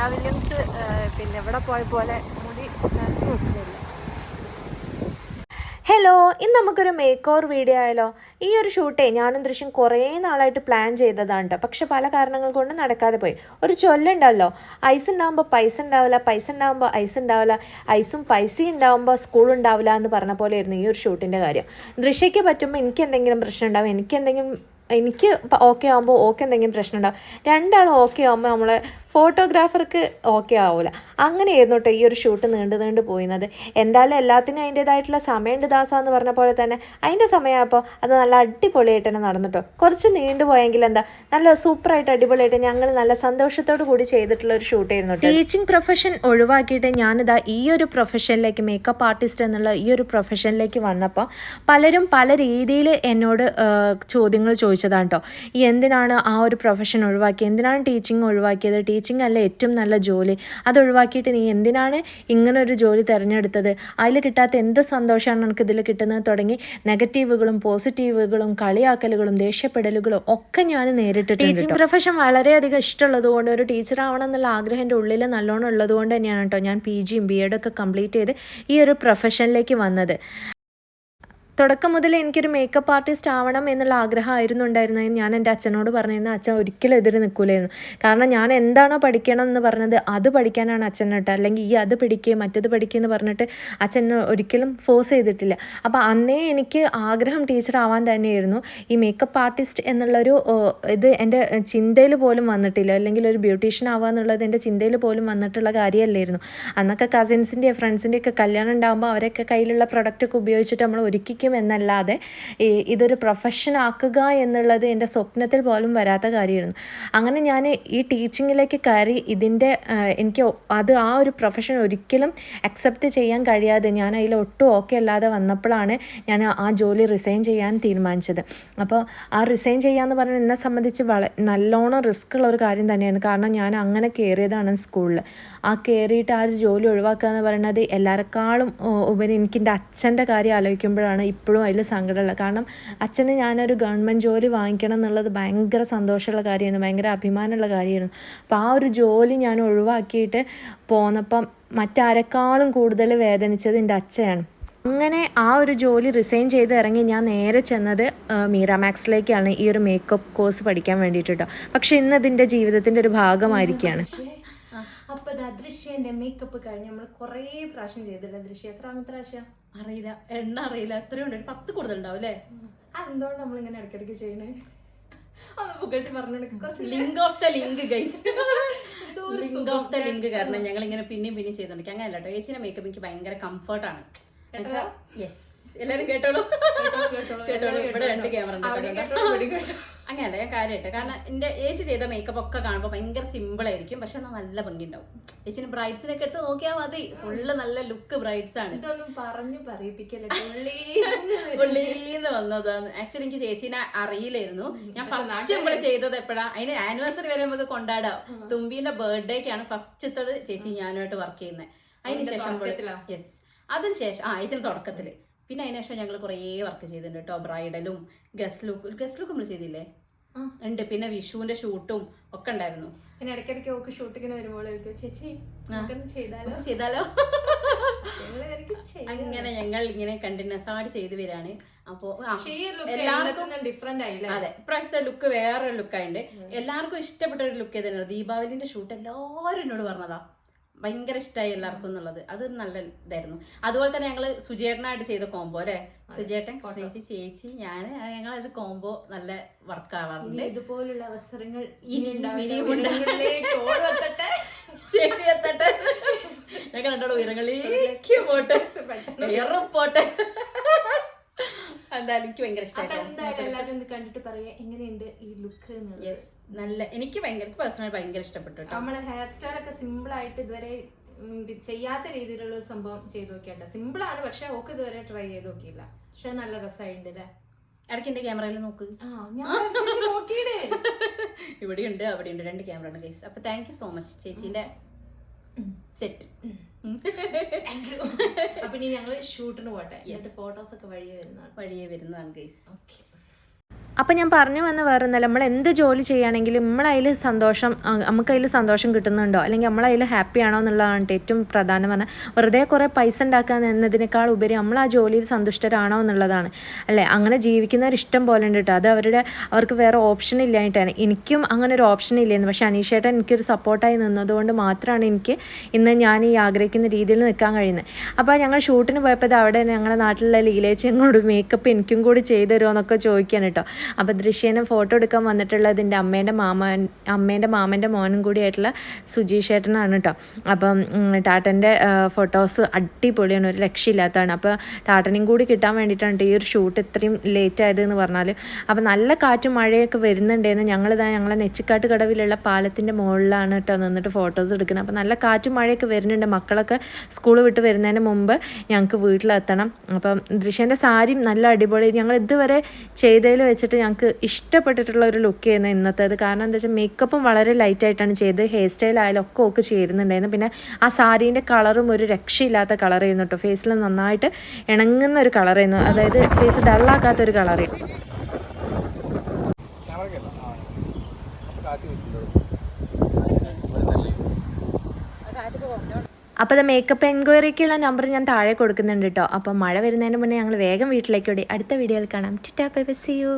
Sunitha Williams പിന്നെ എവിടെ പോയ പോലെ മുടി നനച്ച് വെക്കുന്നില്ല ഹലോ ഇന്ന് നമുക്കൊരു മേക്ക് ഓവർ വീഡിയോ ആയാലോ? ഈ ഒരു ഷൂട്ടേ ഞാനും ദൃശ്യം കുറേ നാളായിട്ട് പ്ലാൻ ചെയ്തതാണ്. പക്ഷെ പല കാരണങ്ങൾ കൊണ്ട് നടക്കാതെ പോയി. ഒരു ചൊല്ലുണ്ടല്ലോ ഐസ് ഉണ്ടാകുമ്പോൾ പൈസ ഉണ്ടാവില്ല പൈസ ഉണ്ടാകുമ്പോൾ ഐസ് ഉണ്ടാവില്ല ഐസും പൈസയും ഉണ്ടാകുമ്പോൾ സ്കൂൾ ഉണ്ടാവില്ല എന്ന് പറഞ്ഞ പോലെയായിരുന്നു ഈ ഒരു ഷൂട്ടിന്റെ കാര്യം. ദൃശ്യയ്ക്ക് പറ്റുമ്പോൾ എനിക്ക് എന്തെങ്കിലും പ്രശ്നം ഉണ്ടാവും എനിക്ക് എന്തെങ്കിലും എനിക്ക് ഓക്കെ ആകുമ്പോൾ ഓക്കെ എന്തെങ്കിലും പ്രശ്നം ഉണ്ടാവും രണ്ടാളും ഓക്കെ ആകുമ്പോൾ നമ്മളെ ഫോട്ടോഗ്രാഫർക്ക് ഓക്കെ ആവില്ല അങ്ങനെയായിരുന്നു കേട്ടോ ഈ ഒരു ഷൂട്ട് നീണ്ടു നീണ്ടു പോയിരുന്നത്. എന്തായാലും എല്ലാത്തിനും അതിന്റേതായിട്ടുള്ള സമയമുണ്ട് ദാസ എന്ന് പറഞ്ഞ പോലെ തന്നെ. അതിന്റെ സമയമായപ്പോൾ അത് നല്ല അടിപൊളിയായിട്ട് തന്നെ നടന്നിട്ടോ കുറച്ച് നീണ്ടു പോയെങ്കിൽ എന്താ നല്ല സൂപ്പറായിട്ട് അടിപൊളിയായിട്ട് ഞങ്ങൾ നല്ല സന്തോഷത്തോടു കൂടി ചെയ്തിട്ടുള്ള ഒരു ഷൂട്ടായിരുന്നു ടീച്ചിങ് പ്രൊഫഷൻ ഒഴിവാക്കിയിട്ട് ഞാനിതാ ഈ ഒരു പ്രൊഫഷനിലേക്ക് മേക്കപ്പ് ആർട്ടിസ്റ്റ് എന്നുള്ള ഈ ഒരു പ്രൊഫഷനിലേക്ക് വന്നപ്പോൾ പലരും പല രീതിയിൽ എന്നോട് ചോദ്യങ്ങൾ ചോദിച്ചതാണ് കേട്ടോ എന്തിനാണ് ആ ഒരു പ്രൊഫഷൻ ഒഴിവാക്കിയത്? എന്തിനാണ് ടീച്ചിങ് ഒഴിവാക്കിയത്? ടീച്ചിങ് അല്ല ഏറ്റവും നല്ല ജോലി. അത് ഒഴിവാക്കിയിട്ട് നീ എന്തിനാണ് ഇങ്ങനൊരു ജോലി തിരഞ്ഞെടുത്തത്? അതിൽ കിട്ടാത്ത എന്ത് സന്തോഷമാണ് നിനക്ക് ഇതിൽ കിട്ടുന്നത്? തുടങ്ങി നെഗറ്റീവുകളും പോസിറ്റീവുകളും കളിയാക്കലുകളും ദേഷ്യപ്പെടലുകളും ഒക്കെ ഞാൻ നേരിട്ടിട്ടുണ്ട് ടീച്ചിങ് പ്രൊഫഷൻ വളരെയധികം ഇഷ്ടമുള്ളത് കൊണ്ട് ഒരു ടീച്ചർ ആവണം എന്നുള്ള ആഗ്രഹം എന്റെ ഉള്ളിൽ നല്ലോണം ഉള്ളത് കൊണ്ട് തന്നെയാണ് കേട്ടോ ഞാൻ പി ജിയും ബി എഡൊക്കെ കംപ്ലീറ്റ് ചെയ്ത് ഈ ഒരു പ്രൊഫഷനിലേക്ക് വന്നത്. തുടക്കം മുതൽ എനിക്കൊരു മേക്കപ്പ് ആർട്ടിസ്റ്റ് ആവണം എന്നുള്ള ആഗ്രഹമായിരുന്നു ഉണ്ടായിരുന്നത്. ഞാൻ എന്റെ അച്ഛനോട് പറഞ്ഞിരുന്നു അച്ഛൻ ഒരിക്കലും എതിര് നിൽക്കില്ലായിരുന്നു കാരണം ഞാൻ എന്താണോ പഠിക്കണം എന്ന് പറഞ്ഞത് അത് പഠിക്കാനാണ് അച്ഛൻ കേട്ടോ അല്ലെങ്കിൽ ഈ അത് പഠിക്കുക മറ്റത് പഠിക്കുക എന്ന് പറഞ്ഞിട്ട് അച്ഛൻ ഒരിക്കലും ഫോഴ്സ് ചെയ്തിട്ടില്ല. അപ്പോൾ അന്നേ എനിക്ക് ആഗ്രഹം ടീച്ചർ ആവാൻ തന്നെയായിരുന്നു. ഈ മേക്കപ്പ് ആർട്ടിസ്റ്റ് എന്നുള്ളൊരു ഇത് എന്റെ ചിന്തയിൽ പോലും വന്നിട്ടില്ല. അല്ലെങ്കിൽ ഒരു ബ്യൂട്ടീഷ്യൻ ആവുക എന്നുള്ളത് എന്റെ ചിന്തയിൽ പോലും വന്നിട്ടുള്ള കാര്യമല്ലായിരുന്നു. അന്നൊക്കെ കസിൻസിന്റെ ഫ്രണ്ട്സിന്റെ ഒക്കെ കല്യാണം ഉണ്ടാകുമ്പോൾ അവരൊക്കെ കയ്യിലുള്ള പ്രൊഡക്റ്റൊക്കെ ഉപയോഗിച്ചിട്ട് നമ്മൾ ഒരുക്കിക്കും എന്നല്ലാതെ ഇതൊരു പ്രൊഫഷൻ ആക്കുക എന്നുള്ളത് എന്റെ സ്വപ്നത്തിൽ പോലും വരാത്ത കാര്യമായിരുന്നു. അങ്ങനെ ഞാൻ ഈ ടീച്ചിങ്ങിലേക്ക് കയറി ഇതിന്റെ എനിക്ക് അത് ആ ഒരു പ്രൊഫഷൻ ഒരിക്കലും അക്സെപ്റ്റ് ചെയ്യാൻ കഴിയാതെ ഞാൻ അതിൽ ഒട്ടും ഓക്കെ അല്ലാതെ വന്നപ്പോഴാണ് ഞാൻ ആ ജോലി റിസൈൻ ചെയ്യാൻ തീരുമാനിച്ചത്. അപ്പോൾ ആ റിസൈൻ ചെയ്യാന്ന് പറഞ്ഞാൽ എന്നെ സംബന്ധിച്ച് വള നല്ലോണം റിസ്ക് ഉള്ള ഒരു കാര്യം തന്നെയാണ്. കാരണം ഞാൻ അങ്ങനെ കയറിയതാണ് സ്കൂളിൽ ആ കയറിയിട്ട് ആ ഒരു ജോലി ഒഴിവാക്കുക എന്ന് പറയുന്നത് എല്ലാവരെക്കാളും ഉപരി എനിക്ക് എന്റെ അച്ഛന്റെ കാര്യം ആലോചിക്കുമ്പോഴാണ് ഇപ്പോഴും അതിൽ സങ്കടമുള്ളത് കാരണം അച്ഛന് ഞാനൊരു ഗവൺമെന്റ് ജോലി വാങ്ങിക്കണം എന്നുള്ളത് ഭയങ്കര സന്തോഷമുള്ള കാര്യമായിരുന്നു. ഭയങ്കര അഭിമാനമുള്ള കാര്യമായിരുന്നു. അപ്പോൾ ആ ഒരു ജോലി ഞാൻ ഒഴിവാക്കിയിട്ട് പോന്നപ്പം മറ്റാരെക്കാളും കൂടുതൽ വേദനിച്ചത് എന്റെ അച്ഛയാണ്. അങ്ങനെ ആ ഒരു ജോലി റിസൈൻ ചെയ്ത് ഇറങ്ങി ഞാൻ നേരെ ചെന്നത് മീറാമാക്സിലേക്കാണ് മീറ മാക്സിലേക്കാണ് ഈ ഒരു മേക്കപ്പ് കോഴ്സ് പഠിക്കാൻ വേണ്ടിയിട്ട് കേട്ടോ പക്ഷെ ഇന്ന് ഇതിന്റെ ജീവിതത്തിന്റെ ഒരു ഭാഗമായിരിക്കുകയാണ് അപ്പൊ ദൃശ്യന്റെ മേക്കപ്പ് കഴിഞ്ഞ് നമ്മൾ കുറേ പ്രാവശ്യം ചെയ്തില്ല ദൃശ്യം എത്രാമത്തെ പ്രാവശ്യം? അറിയില്ല എണ്ണ അറിയില്ല എത്രയുണ്ട് ഒരു പത്ത് കൂടുതലുണ്ടാവും അല്ലേ? അതെന്തുകൊണ്ട് നമ്മൾ ഇങ്ങനെ ഇടയ്ക്കിടയ്ക്ക് ചെയ്യണേ? ഒന്ന് പറഞ്ഞു link of the link guys link of the link കാരണം ഞങ്ങൾ ഇങ്ങനെ പിന്നെയും പിന്നെയും ചെയ്തോണ്ടിരിക്കും. അങ്ങനെ കേട്ടോ. ചേച്ചിന്റെ മേക്കപ്പ് എനിക്ക് ഭയങ്കര കംഫർട്ടാണ് യെസ് എല്ലാരും കേട്ടോളൂ? കേട്ടോളൂ ഇവിടെ രണ്ട് ക്യാമറ ഉണ്ട് അങ്ങനെയല്ല ഞാൻ കാര്യമായിട്ട് കാരണം എന്റെ ഏച്ചി ചെയ്ത മേക്കപ്പ് ഒക്കെ കാണുമ്പോൾ ഭയങ്കര സിമ്പിൾ ആയിരിക്കും. പക്ഷെ എന്നാൽ നല്ല ഭംഗി ഉണ്ടാവും ചേച്ചിന് ബ്രൈഡ്സിനൊക്കെ എടുത്ത് നോക്കിയാൽ മതി. ഫുള്ള് നല്ല ലുക്ക് ബ്രൈഡ്സ് ആണ്. ഇതൊന്നും പറഞ്ഞു പറയിപ്പിക്കല്ലേ? പുള്ളീന്ന് വന്നതാണ്. ആക്ച്വലി എനിക്ക് ചേച്ചിനെ അറിയില്ലായിരുന്നു. ഞാൻ ഫസ്റ്റ് ഇവിടെ ചെയ്തത് എപ്പോഴാ? അതിന് ആനിവേഴ്സറി വരെ നമുക്ക് കൊണ്ടാടാം. തുമ്പീന്റെ ബർത്ത്ഡേക്കാണ് ഫസ്റ്റത്തത് ചേച്ചി ഞാനുമായിട്ട് വർക്ക് ചെയ്യുന്നത് അതിനുശേഷം യെസ് അതിനുശേഷം ആ ചേച്ചിന് തുടക്കത്തിൽ. പിന്നെ അതിനുശേഷം ഞങ്ങൾ കുറേ വർക്ക് ചെയ്തിട്ടുണ്ട് കേട്ടോ ബ്രൈഡലും ഗസ്റ്റ് ലുക്ക് ഗസ്റ്റ് ലുക്ക് നമ്മൾ ചെയ്തില്ലേ? ഉണ്ട്. പിന്നെ വിഷുവിന്റെ ഷൂട്ടും ഒക്കെ ഉണ്ടായിരുന്നു. പിന്നെ ഇടയ്ക്കിടയ്ക്ക് ഓക്ക് ഷൂട്ടിങ്ങിന് വരുമ്പോൾ ചേച്ചി ചെയ്താലോ? ചെയ്താലോ. അങ്ങനെ ഞങ്ങൾ ഇങ്ങനെ കണ്ടിന്യൂസ് ആയിട്ട് ചെയ്തു വരാണ്. അപ്പോ എല്ലാവർക്കും ഡിഫറെന്റ് ആയില്ലേ? അതെ ഇപ്രാവശ്യത്തെ ലുക്ക് വേറൊരു ലുക്കായിട്ട് എല്ലാവർക്കും ഇഷ്ടപ്പെട്ട ഒരു ലുക്ക് ഏതാണ് ദീപാവലിന്റെ ഷൂട്ട് എല്ലാവരും എന്നോട് പറഞ്ഞതാ. ഭയങ്കര ഇഷ്ടമായി എല്ലാവർക്കും എന്നുള്ളത്. അത് നല്ല ഇതായിരുന്നു. അതുപോലെ തന്നെ ഞങ്ങൾ സുജേട്ടനായിട്ട് ചെയ്ത കോംബോ അല്ലെ? സുജേട്ടൻ ചേച്ചി ചേച്ചി ഞാൻ ഞങ്ങളൊരു കോംബോ നല്ല വർക്ക് ആവാറുണ്ട്. ഇതുപോലുള്ള അവസരങ്ങൾ. ചേച്ചി എത്തട്ടെ. ഞങ്ങൾ രണ്ടോട് ഉയരങ്ങളിലേക്ക് പോട്ടെ. പോട്ടെ. എന്തായാലും എനിക്ക് ഭയങ്കര കണ്ടിട്ട് പറയാ എങ്ങനെയുണ്ട് ഈ ലുക്ക് യെസ് നല്ല എനിക്ക് ഭയങ്കര പേഴ്സണൽ ഭയങ്കര ഇഷ്ടപ്പെട്ടു നമ്മുടെ നമ്മളെ ഹെയർ സ്റ്റൈൽ ഒക്കെ സിമ്പിൾ ആയിട്ട് ഇതുവരെ ചെയ്യാത്ത രീതിയിലുള്ള സംഭവം ചെയ്ത് നോക്കിയാണ്ട സിമ്പിൾ ആണ് പക്ഷെ ഓക്ക് ഇതുവരെ ട്രൈ ചെയ്ത് നോക്കിയില്ല. പക്ഷെ നല്ല രസമായിട്ടുണ്ട് അല്ലേ ഇടയ്ക്ക് എന്റെ ക്യാമറയിൽ നോക്ക്. ഇവിടെയുണ്ട് അവിടെയുണ്ട് രണ്ട് ക്യാമറ ഉണ്ട് ഗൈസ് അപ്പൊ താങ്ക് യു സോ മച്ച് ചേച്ചീന്റെ സെറ്റ്. അപ്പൊ ഇനി ഞങ്ങൾ ഷൂട്ടിന് പോട്ടെ. ഫോട്ടോസ് ഒക്കെ വഴിയെ വരുന്നതാണ്. വഴിയെ വരുന്നതാണ് ഗൈസ് ഓക്കെ അപ്പം ഞാൻ പറഞ്ഞു വന്ന വേറെ ഒന്നല്ല നമ്മൾ എന്ത് ജോലി ചെയ്യുകയാണെങ്കിലും നമ്മളതിൽ സന്തോഷം നമുക്ക് നമുക്കതിൽ സന്തോഷം കിട്ടുന്നുണ്ടോ? അല്ലെങ്കിൽ നമ്മളതിൽ ഹാപ്പി ആണോ എന്നുള്ളതാണ് ഏറ്റവും പ്രധാനം പറഞ്ഞാൽ വെറുതെ കുറേ പൈസ ഉണ്ടാക്കാൻ എന്നതിനേക്കാൾ ഉപരി നമ്മൾ ആ ജോലിയിൽ സന്തുഷ്ടരാണോ എന്നുള്ളതാണ്. അല്ലേ? അങ്ങനെ ജീവിക്കുന്നവർ ഇഷ്ടം പോലെ ഉണ്ട് കേട്ടോ അത് അവരുടെ അവർക്ക് വേറെ ഓപ്ഷൻ ഇല്ലായിട്ടാണ് എനിക്കും അങ്ങനെ ഒരു ഓപ്ഷൻ ഇല്ലായിരുന്നു. പക്ഷേ അനീഷേട്ടൻ എനിക്കൊരു സപ്പോർട്ടായി നിന്നതുകൊണ്ട് മാത്രമാണ് എനിക്ക് ഇന്ന് ഞാൻ ഈ ആഗ്രഹിക്കുന്ന രീതിയിൽ നിൽക്കാൻ കഴിയുന്നത്. അപ്പോൾ ഞങ്ങൾ ഷൂട്ടിന് പോയപ്പോൾ അവിടെ ഞങ്ങളുടെ നാട്ടിലുള്ള ലീലേച്ചി മേക്കപ്പ് എനിക്കും കൂടി ചെയ്തു തരുമോ എന്നൊക്കെ ചോദിക്കുകയാണ് കേട്ടോ അപ്പോൾ ദൃശ്യനെ ഫോട്ടോ എടുക്കാൻ വന്നിട്ടുള്ളത് എന്റെ അമ്മേന്റെ മാമൻ അമ്മേന്റെ മാമന്റെ മോനും കൂടി ആയിട്ടുള്ള സുജീഷ് ഏട്ടനാണ് കേട്ടോ അപ്പം ടാട്ടന്റെ ഫോട്ടോസ് അടിപൊളിയാണ് ഒരു രക്ഷയില്ലാത്തതാണ്. അപ്പോൾ ടാട്ടനെയും കൂടി കിട്ടാൻ വേണ്ടിയിട്ടാണ് ഈ ഒരു ഷൂട്ട് ഇത്രയും ലേറ്റ് ആയതെന്ന് പറഞ്ഞാൽ അപ്പോൾ നല്ല കാറ്റും മഴയൊക്കെ വരുന്നുണ്ടായിരുന്നു ഞങ്ങളിതാ ഞങ്ങളെ നെച്ചിക്കാട്ട് കടവിലുള്ള പാലത്തിന്റെ മുകളിലാണ് കേട്ടോ നിന്നിട്ട് ഫോട്ടോസ് എടുക്കുന്നത്. അപ്പോൾ നല്ല കാറ്റും മഴയൊക്കെ വരുന്നുണ്ട്. മക്കളൊക്കെ സ്കൂൾ വിട്ട് വരുന്നതിന് മുമ്പ് ഞങ്ങൾക്ക് വീട്ടിലെത്തണം. അപ്പം ദൃശ്യന്റെ സാരിയും നല്ല അടിപൊളി. ഞങ്ങൾ ഇതുവരെ ചെയ്തതിൽ വെച്ചിട്ട് ഞങ്ങൾക്ക് ഇഷ്ടപ്പെട്ടിട്ടുള്ള ഒരു ലുക്ക് ചെയ്യുന്ന ഇന്നത്തേത്. കാരണം എന്താ വെച്ചാൽ മേക്കപ്പും വളരെ ലൈറ്റായിട്ടാണ് ചെയ്തത്. ഹെയർ സ്റ്റൈൽ ആയാലും ഒക്കെ ഒക്കെ ചേരുന്നുണ്ടായിരുന്നു. പിന്നെ ആ സാരീന്റെ കളറും ഒരു രക്ഷയില്ലാത്ത കളർ ചെയ്യുന്നു കേട്ടോ ഫേസിൽ നന്നായിട്ട് ഇണങ്ങുന്ന ഒരു കളർ ചെയ്യുന്നു അതായത് ഫേസ് ഡള്ളാക്കാത്ത ഒരു കളർ അപ്പോൾ അത് മേക്കപ്പ് എൻക്വയറിക്കുള്ള നമ്പർ ഞാൻ താഴെ കൊടുക്കുന്നുണ്ട് കേട്ടോ അപ്പോൾ മഴ വരുന്നതിന് മുന്നേ ഞങ്ങൾ വേഗം വീട്ടിലേക്ക് ഓടി. അടുത്ത വീഡിയോയിൽ കാണാം. ടിറ്റാ ബൈ സി യു